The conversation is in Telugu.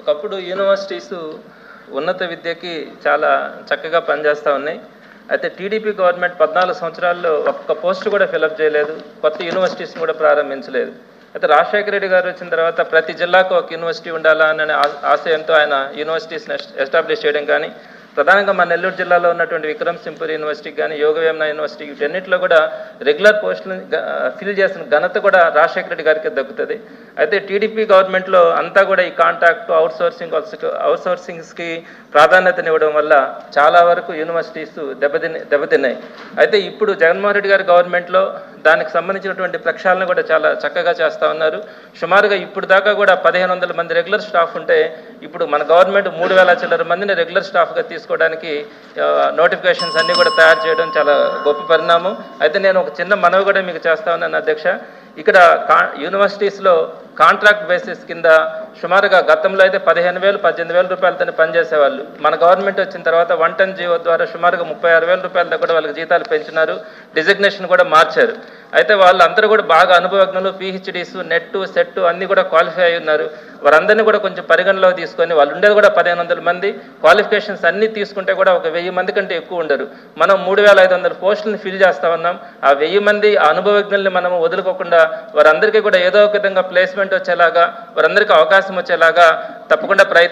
ఒకప్పుడు యూనివర్సిటీస్ ఉన్నత విద్యకి చాలా చక్కగా పనిచేస్తూ ఉన్నాయి. అయితే టీడీపీ గవర్నమెంట్ పద్నాలుగు సంవత్సరాల్లో ఒక్క పోస్ట్ కూడా ఫిలప్ చేయలేదు. కొత్త యూనివర్సిటీస్ని కూడా ప్రారంభించలేదు. అయితే రాజశేఖర రెడ్డి గారు వచ్చిన తర్వాత ప్రతి జిల్లాకు ఒక యూనివర్సిటీ ఉండాలా అనే ఆశయంతో ఆయన యూనివర్సిటీస్ని ఎస్టాబ్లిష్ చేయడం కానీ ప్రధానంగా మన నెల్లూరు జిల్లాలో ఉన్నటువంటి విక్రమ్ సింపూర్ యూనివర్సిటీకి కానీ యోగవేమన యూనివర్సిటీ వీటన్నిటిలో కూడా రెగ్యులర్ పోస్టులు ఫిల్ చేసిన ఘనత కూడా రాజశేఖర రెడ్డి గారికి దక్కుతుంది. అయితే టీడీపీ గవర్నమెంట్లో అంతా కూడా ఈ కాంట్రాక్ట్ అవుట్సోర్సింగ్ సోర్సింగ్ సోర్సింగ్స్కి ప్రాధాన్యతనివ్వడం వల్ల చాలా వరకు యూనివర్సిటీస్ దెబ్బతిని దెబ్బతిన్నాయి. అయితే ఇప్పుడు జగన్మోహన్ రెడ్డి గారి గవర్నమెంట్లో దానికి సంబంధించినటువంటి ప్రక్షాళన కూడా చాలా చక్కగా చేస్తూ ఉన్నారు. సుమారుగా ఇప్పుడు దాకా కూడా పదిహేను వందల మంది రెగ్యులర్ స్టాఫ్ ఉంటే ఇప్పుడు మన గవర్నమెంట్ మూడు వేల చిల్లర మందిని రెగ్యులర్ స్టాఫ్గా తీసుకోవడానికి నోటిఫికేషన్స్ అన్నీ కూడా తయారు చేయడం చాలా గొప్ప పరిణామం. అయితే నేను ఒక చిన్న మనవి కూడా మీకు చేస్తా ఉన్నాను అధ్యక్ష. ఇక్కడ కా యూనివర్సిటీస్లో కాంట్రాక్ట్ బేసిస్ కింద సుమారుగా గతంలో అయితే పదిహేను వేలు పద్దెనిమిది వేల రూపాయలతో పనిచేసేవాళ్ళు. మన గవర్నమెంట్ వచ్చిన తర్వాత వన్ టెన్ జీవో ద్వారా సుమారుగా ముప్పై ఆరు వేల రూపాయలతో కూడా వాళ్ళకి జీతాలు పెంచినారు డిజిగ్నేషన్ కూడా మార్చారు. అయితే వాళ్ళందరూ కూడా బాగా అనుభవజ్ఞులు పిహెచ్డీస్ నెట్ సెట్ అన్ని కూడా క్వాలిఫై అయి ఉన్నారు. వారందరినీ కూడా కొంచెం పరిగణలో తీసుకొని వాళ్ళు ఉండేది కూడా పదిహేను వందల మంది. క్వాలిఫికేషన్స్ అన్ని తీసుకుంటే కూడా ఒక వెయ్యి మంది కంటే ఎక్కువ ఉండరు. మనం మూడు వేల ఐదు వందల పోస్టులను ఫిల్ చేస్తా ఉన్నాం. ఆ వెయ్యి మంది ఆ అనుభవజ్ఞుల్ని మనం వదులుకోకుండా వారందరికీ కూడా ఏదో ఒక విధంగా ప్లేస్మెంట్ వచ్చేలాగా వారందరికీ అవకాశం అవకాశం వచ్చేలాగా తప్పకుండా ప్రయత్నం